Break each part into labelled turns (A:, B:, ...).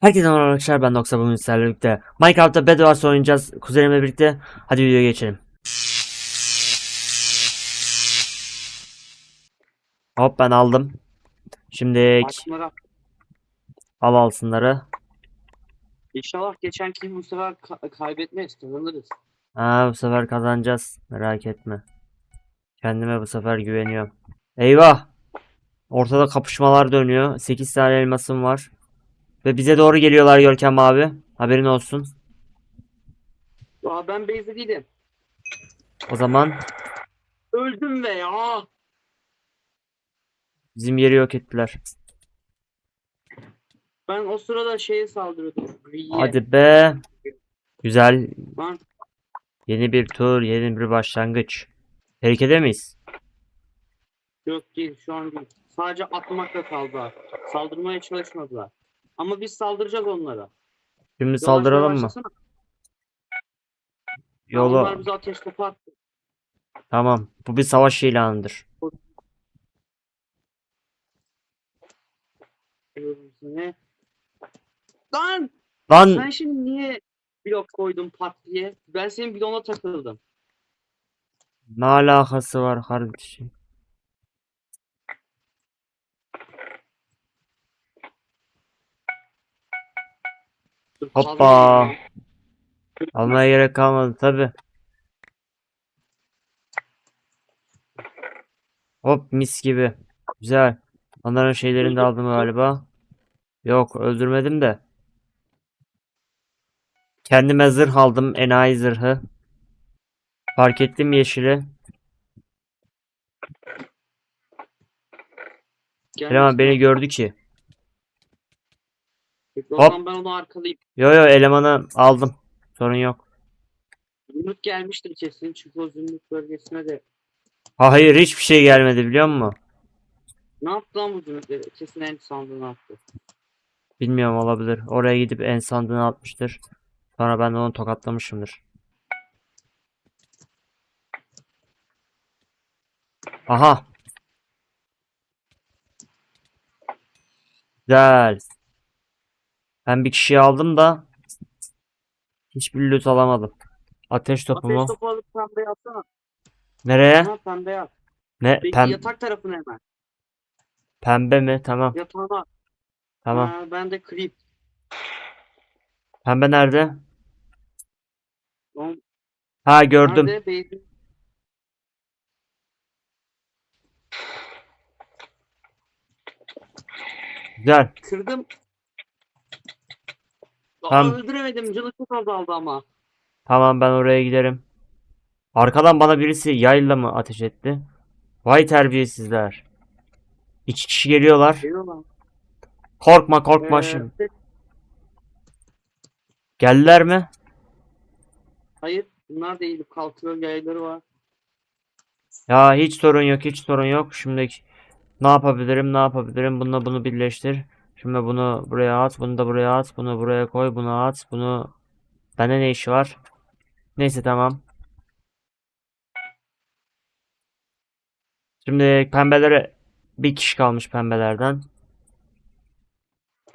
A: Herkese merhaba arkadaşlar ben Noxa bugün sizlerle birlikte Minecraft'ta Bedwars oynayacağız kuzenimle birlikte. Hadi videoya geçelim. Hop ben aldım. Şimdi al alsınları.
B: İnşallah geçen kim bu sefer ka- kaybetmeyiz, kazanırız.
A: Ha bu sefer kazanacağız. Merak etme. Kendime bu sefer güveniyorum. Eyvah! Ortada kapışmalar dönüyor. 8 tane elmasım var Ve bize doğru geliyorlar Görkem abi Haberin olsun
B: Aa, ben base'de değilim.
A: O zaman
B: Öldüm ve ya.
A: bizim yeri yok ettiler
B: Ben o sırada şeye saldırıyordum.
A: Hadi be. Güzel.
B: Lan
A: Yeni bir tur, yeni bir başlangıç. Tehlikede miyiz?
B: yok değil şu an değil. Sadece atmakla kaldılar. Saldırmaya çalışmadılar. Ama biz saldıracağız onlara.
A: Şimdi
B: Yavaşlamaya
A: saldıralım mı?
B: başlasana.
A: Yolu.
B: Onlar bize ateş topu attı.
A: Tamam. Bu bir savaş ilanıdır.
B: Seni. Lan
A: Lan
B: sen şimdi niye blok koydun pat diye? Ben senin bloğuna takıldım.
A: ne alakası var kardeşim? Hoppa. Almaya gerek kalmadı tabi. Hop mis gibi. Güzel. Onların şeylerini de aldım galiba. Yok öldürmedim de. Kendime zırh aldım. Enayi zırhı. Fark ettim yeşili.
B: Gel
A: Eleman beni gördü ki.
B: O
A: Hop.
B: zaman ben onu arkalayayım.
A: Yo yo elemanı aldım. Sorun yok.
B: Zümrüt gelmiştir kesin çünkü o zümrüt bölgesine de.
A: Hayır hiçbir şey gelmedi biliyor musun?
B: Ne yaptı lan bu zümrütleri? Kesin en sandığını attı.
A: Bilmiyorum olabilir. Oraya gidip en sandığını atmıştır. Sonra ben de onu tokatlamışımdır. Aha. Güzel. Ben bir kişiyi aldım da hiçbir loot alamadım. Ateş topu mu?
B: Ateş topu alıp pembe yapsana.
A: Nereye?
B: Ha pembe yap.
A: Ne?
B: Peki
A: Pem
B: yatak tarafına hemen.
A: pembe mi? Tamam.
B: Yatağına.
A: Tamam.
B: Ha, ben de creep.
A: Pembe nerede?
B: Lan,
A: Ha gördüm.
B: Nerede? Baby.
A: Güzel.
B: Kırdım.
A: Tamam.
B: öldüremedim. Canı çok azaldı ama.
A: Tamam ben oraya giderim. Arkadan bana birisi yayla mı ateş etti? Vay terbiyesizler. İki kişi geliyorlar. Korkma korkma
B: Ee,
A: şimdi. Geldiler mi?
B: hayır. Bunlar değil. Kalkıyor yayları var.
A: Ya hiç sorun yok hiç sorun yok. Şimdi ne yapabilirim ne yapabilirim? Bununla bunu birleştir. Şimdi bunu buraya at, bunu da buraya at, bunu buraya koy, bunu at, bunu... Bende ne işi var? Neyse tamam. Şimdi pembelere bir kişi kalmış pembelerden.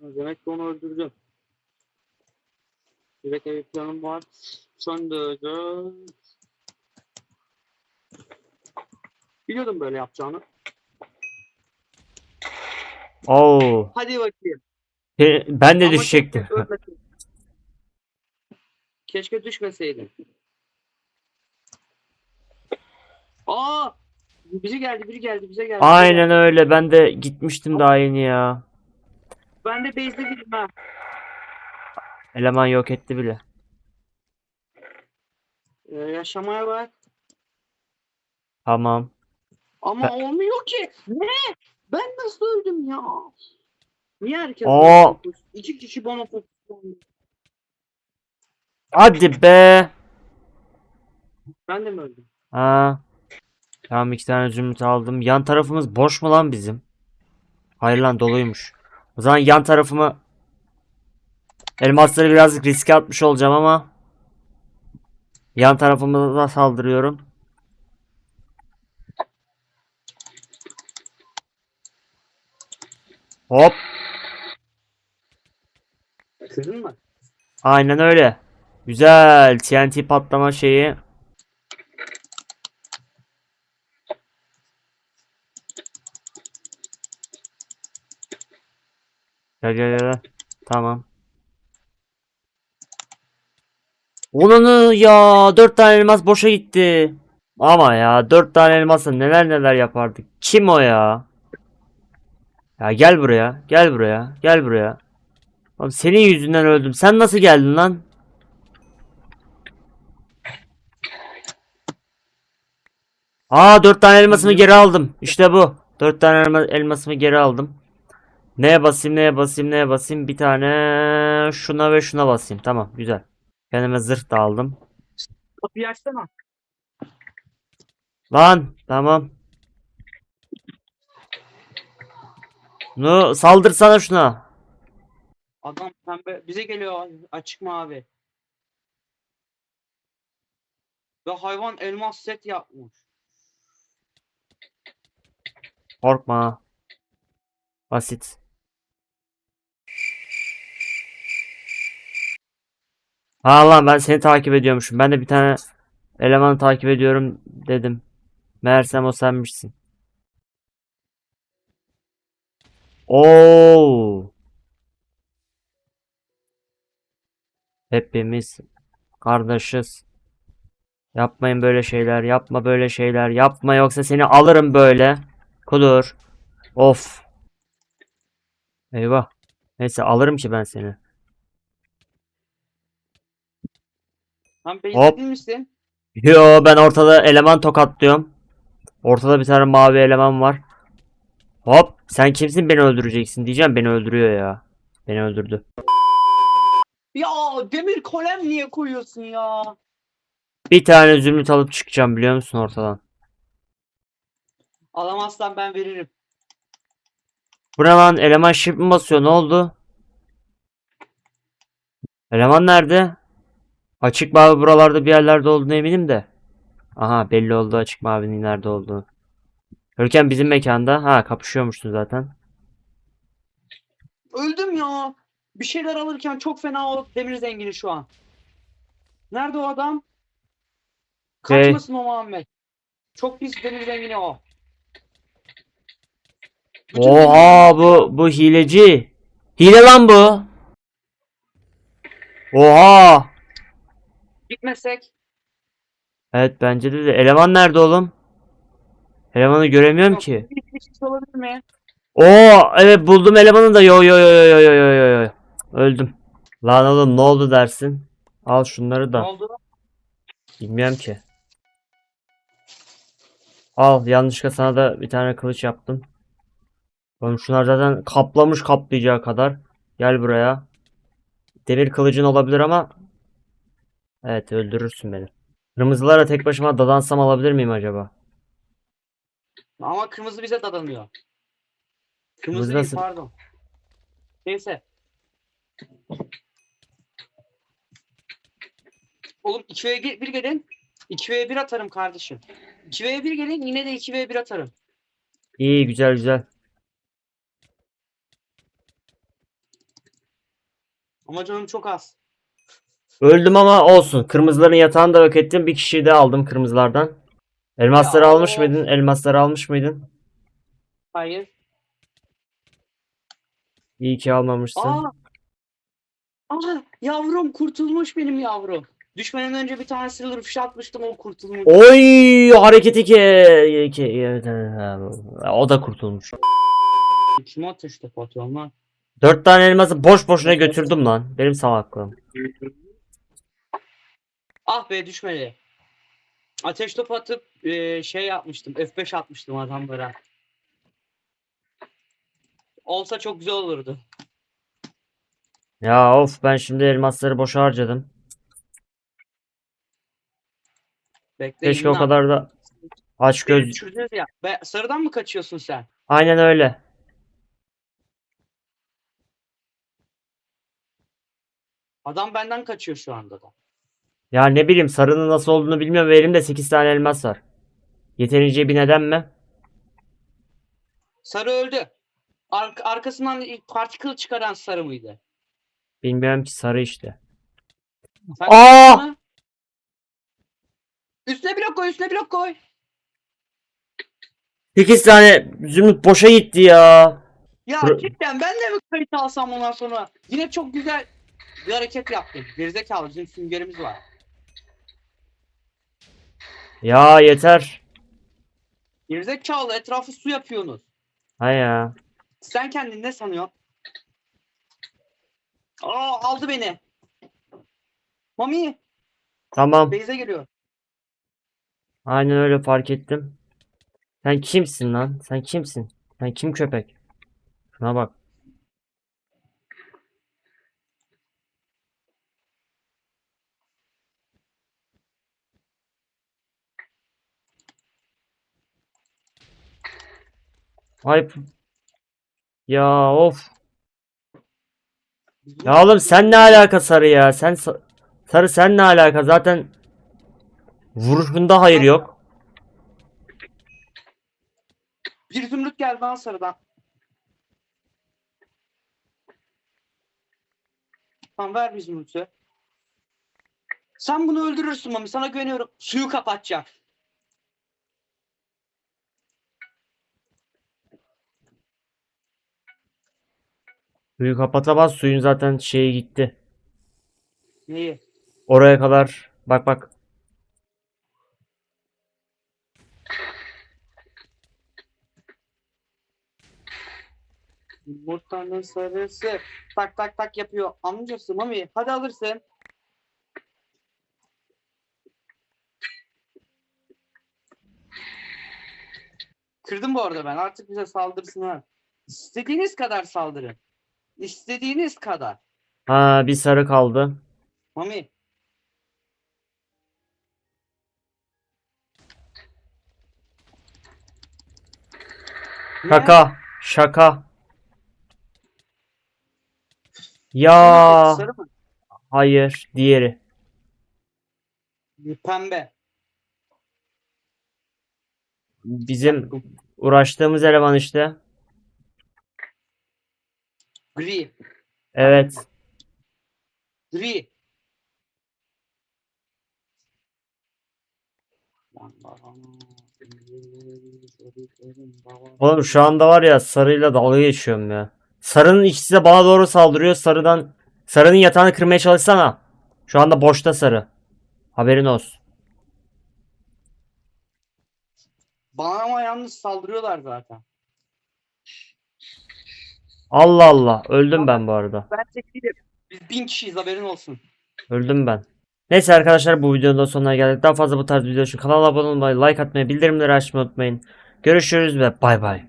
B: Demek ki onu öldürdüm. Direkt bir planım var. Söndürdüm. Biliyordum böyle yapacağını.
A: Oo,
B: Hadi bakayım.
A: e, ben de
B: Ama
A: düşecektim.
B: Keşke, ölmeseydin. keşke düşmeseydin. Aa! Biri geldi, biri geldi, bize geldi. bize
A: Aynen
B: geldi.
A: öyle. Ben de gitmiştim daha yeni ya.
B: Ben de base'de değilim ha.
A: Eleman yok etti bile.
B: Ee, yaşamaya bak.
A: Tamam.
B: Ama olmuyor ki. Ne? Ben nasıl öldüm ya? Niye herkes
A: Aa!
B: bana fokus? İki kişi bana fokus.
A: Hadi be.
B: Ben de mi öldüm?
A: Ha. Tamam iki tane zümrüt aldım. Yan tarafımız boş mu lan bizim? Hayır lan doluymuş. O zaman yan tarafımı elmasları birazcık riske atmış olacağım ama yan tarafımıza saldırıyorum. Hop.
B: Kırdın mı?
A: Aynen öyle. Güzel. TNT patlama şeyi. Gel gel gel. Tamam. Onunu ya dört tane elmas boşa gitti. Ama ya dört tane elmasla neler neler yapardık. Kim o ya? Ya gel buraya. Gel buraya. Gel buraya. Oğlum senin yüzünden öldüm. Sen nasıl geldin lan? Aa dört tane elmasımı geri aldım. İşte bu. Dört tane elma- elmasımı geri aldım. Neye basayım neye basayım neye basayım. Bir tane şuna ve şuna basayım. Tamam güzel. Kendime zırh da aldım.
B: Kapıyı açsana.
A: Lan tamam. No saldırsana şuna.
B: Adam pembe bize geliyor açık mavi. Ve hayvan elmas set yapmış.
A: Korkma. Basit. Ha lan ben seni takip ediyormuşum. Ben de bir tane elemanı takip ediyorum dedim. Meğersem o senmişsin. Oo. Hepimiz kardeşiz. Yapmayın böyle şeyler. Yapma böyle şeyler. Yapma yoksa seni alırım böyle. Kudur. Of. Eyvah. Neyse alırım ki ben seni.
B: Lan
A: Hop.
B: misin?
A: Yo ben ortada eleman tokatlıyorum. Ortada bir tane mavi eleman var. Hop sen kimsin beni öldüreceksin diyeceğim beni öldürüyor ya. Beni öldürdü.
B: Ya demir kolem niye koyuyorsun ya?
A: Bir tane zümrüt alıp çıkacağım biliyor musun ortadan.
B: Alamazsan ben veririm.
A: Bu ne lan eleman shift mi basıyor ne oldu? Eleman nerede? Açık mavi buralarda bir yerlerde olduğunu eminim de. Aha belli oldu açık mavinin nerede olduğu. Görkem bizim mekanda. Ha kapışıyormuşsun zaten.
B: Öldüm ya. Bir şeyler alırken çok fena olup demir zengini şu an. Nerede o adam?
A: Şey-
B: Kaçmasın o Muhammed. Çok pis demir zengini o. Bütün
A: Oha bu bu hileci. Hile lan bu. Oha.
B: Gitmesek.
A: Evet bence de, de. Eleman nerede oğlum? Elemanı göremiyorum ki.
B: Bir kişi olabilir mi?
A: Oo evet buldum elemanı da yo yo yo yo yo yo yo yo yo. Öldüm. Lan oğlum ne oldu dersin? Al şunları
B: Ne
A: da.
B: oldu?
A: Bilmiyorum ki. Al yanlışlıkla sana da bir tane kılıç yaptım. Oğlum şunlar zaten kaplamış kaplayacağı kadar. Gel buraya. Demir kılıcın olabilir ama Evet öldürürsün beni. Kırmızılara tek başıma dadansam alabilir miyim acaba?
B: Ama kırmızı bize dadanıyor. Kırmızı
A: Kırmızı
B: değil
A: nasıl-
B: pardon. Neyse. Oğlum 2v1 gelin. 2v1 atarım kardeşim. 2v1 gelin yine de 2v1 atarım.
A: İyi güzel güzel.
B: Ama canım çok az.
A: Öldüm ama olsun. Kırmızıların yatağını da yok ettim. Bir kişiyi de aldım kırmızılardan. Elmasları
B: Ya,
A: almış mıydın? Elmasları almış mıydın?
B: Hayır.
A: İyi ki almamışsın.
B: Aa! Aa! Yavrum kurtulmuş benim yavrum. Düşmeden önce bir tane silver fish atmıştım o kurtulmuş.
A: Oy hareketi ki, ki o da kurtulmuş.
B: Kim ateş topu lan?
A: Dört tane elması boş boşuna götürdüm lan. Benim salaklığım.
B: Ah be düşmedi. Ateş topu atıp e, şey yapmıştım. F5 atmıştım adamlara. Olsa çok güzel olurdu.
A: Ya of ben şimdi elmasları boşa harcadım.
B: Bekleyin
A: Keşke o kadar da aç göz.
B: düşürdünüz ya. Be, sarıdan mı kaçıyorsun sen?
A: Aynen öyle.
B: Adam benden kaçıyor şu anda da.
A: Ya ne bileyim sarının nasıl olduğunu bilmiyorum ve elimde 8 tane elmas var. Yeterince bir neden mi?
B: Sarı öldü. Ar- arkasından ilk particle çıkaran sarı mıydı?
A: Bilmiyorum ki sarı işte.
B: Sen
A: Aa!
B: mı? Üstüne blok koy, üstüne blok koy.
A: 8 tane zümrüt boşa gitti ya.
B: Ya
A: Bur-
B: cidden ben de mi kayıt alsam ondan sonra? Yine çok güzel bir hareket yaptım. Gerizekalı bizim süngerimiz var.
A: Ya yeter.
B: Gerizekalı etrafı su yapıyorsunuz.
A: Ha ya.
B: Sen kendini ne sanıyorsun? Aa aldı beni. Mami
A: Tamam.
B: Beyze geliyor.
A: Aynen öyle fark ettim. Sen kimsin lan? Sen kimsin? Sen kim köpek? Şuna bak. Ay. p- Ya of. Ya oğlum sen ne alaka sarı ya? Sen sa- sarı sen ne alaka? Zaten vuruşunda hayır yok.
B: Bir zümrüt geldi lan sarıdan. Tamam ver bir zümrütü. Sen bunu öldürürsün Mami sana güveniyorum. Suyu kapatacak.
A: Suyu kapatamaz. Suyun zaten şeyi gitti.
B: Neyi?
A: Oraya kadar. Bak bak.
B: Yumurtanın sarısı. Tak tak tak yapıyor. Amcası Mami hadi alırsın. Kırdım bu arada ben. Artık bize saldırsınlar. İstediğiniz kadar saldırın. İstediğiniz kadar.
A: Ha bir sarı kaldı.
B: Mami. Ne?
A: Şaka. Şaka.
B: Kimin
A: Ya
B: sarı mı?
A: hayır. Diğeri.
B: Pembe.
A: Bizim uğraştığımız eleman işte.
B: Gri.
A: Evet.
B: Gri.
A: Oğlum şu anda var ya sarıyla dalga geçiyorum ya. Sarının ikisi de bana doğru saldırıyor. Sarıdan sarının yatağını kırmaya çalışsana. Şu anda boşta sarı. Haberin olsun.
B: Bana ama yalnız saldırıyorlar zaten.
A: Allah Allah. Öldüm ben bu arada.
B: Ben tek değilim. Biz bin kişiyiz haberin olsun.
A: Öldüm ben. Neyse arkadaşlar bu videonun da sonuna geldik. Daha fazla bu tarz video için kanala abone olmayı, like atmayı, bildirimleri açmayı unutmayın. Görüşürüz ve bay bay.